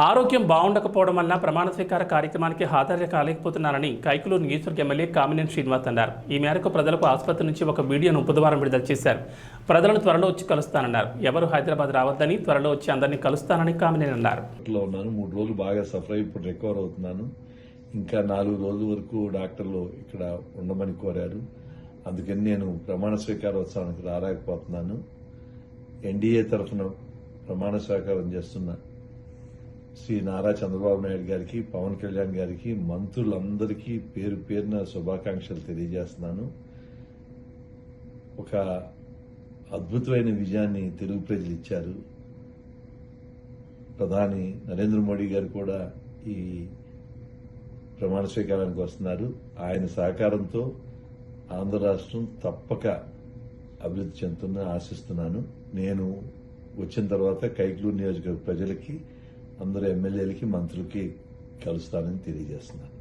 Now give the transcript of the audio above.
ఆరోగ్యం బాగుండకపోవడం వల్ల ప్రమాణ స్వీకార కార్యక్రమానికి హాజరు కాలేకపోతున్నారని కైకులూరు నియోజకవర్గ ఎమ్మెల్యే కామినేని శ్రీనివాస్ అన్నారు. ఈ మేరకు ప్రజలకు ఆసుపత్రి నుంచి ఒక వీడియోను బుధవారం విడుదల చేశారు. ప్రజలను త్వరలో వచ్చి కలుస్తానన్నారు. ఎవరు హైదరాబాద్ రావద్దని త్వరలో వచ్చి అందరినీ కలుస్తానని కామినేని అన్నారు. ఉన్నాను. మూడు రోజులు బాగా సఫర్ ఇప్పుడు రికవర్ అవుతున్నాను. ఇంకా నాలుగు రోజుల వరకు డాక్టర్లు ఇక్కడ ఉండమని కోరారు. అందుకని నేను ప్రమాణ స్వీకారోత్సవానికి రాలేకపోతున్నాను. ఎన్డీఏ తరఫున ప్రమాణ స్వీకారం చేస్తున్నాను శ్రీ నారా చంద్రబాబు నాయుడు గారికి పవన్ కళ్యాణ్ గారికి మంత్రులందరికీ పేరు పేరున శుభాకాంక్షలు తెలియజేస్తున్నాను. ఒక అద్భుతమైన విజయాన్ని తెలుగు ప్రజలు ఇచ్చారు. ప్రధాని నరేంద్ర మోడీ గారు కూడా ఈ ప్రమాణ స్వీకారానికి వస్తున్నారు. ఆయన సహకారంతో ఆంధ్ర రాష్ట్రం తప్పక అభివృద్ధి చెందుతుందని ఆశిస్తున్నాను. నేను వచ్చిన తర్వాత కైక్లూరు నియోజకవర్గ ప్రజలకి అందరు ఎమ్మెల్యేలకి మంత్రులకి కలుస్తానని తెలియజేస్తున్నాను.